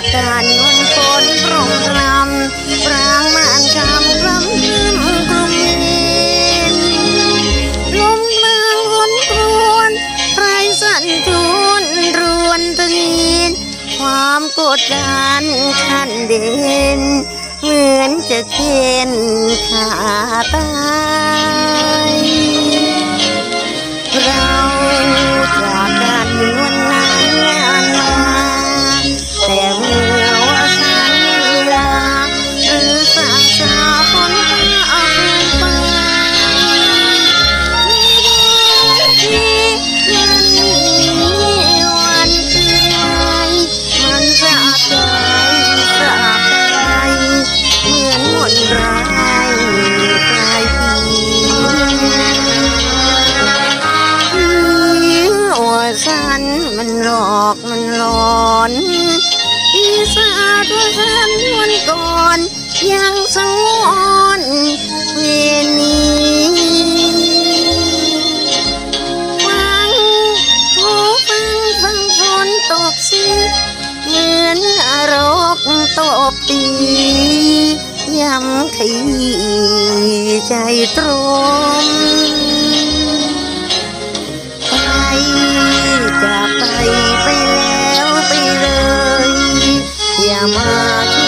ากการวนฝนร่องรำปรางมานคำรำยืมกลมเย็นลมเมืองวนกรวนไรสันทุนรวนตนีนความกดดันขันเด่นเหมือนจะเข็นขาตา อนปีศาจว่าฉันวันก่อน ยังสงวนเวนีฟังโทฟังฟังฝนตกสิเหมือนอรกตบตียำขี้ใจตรง not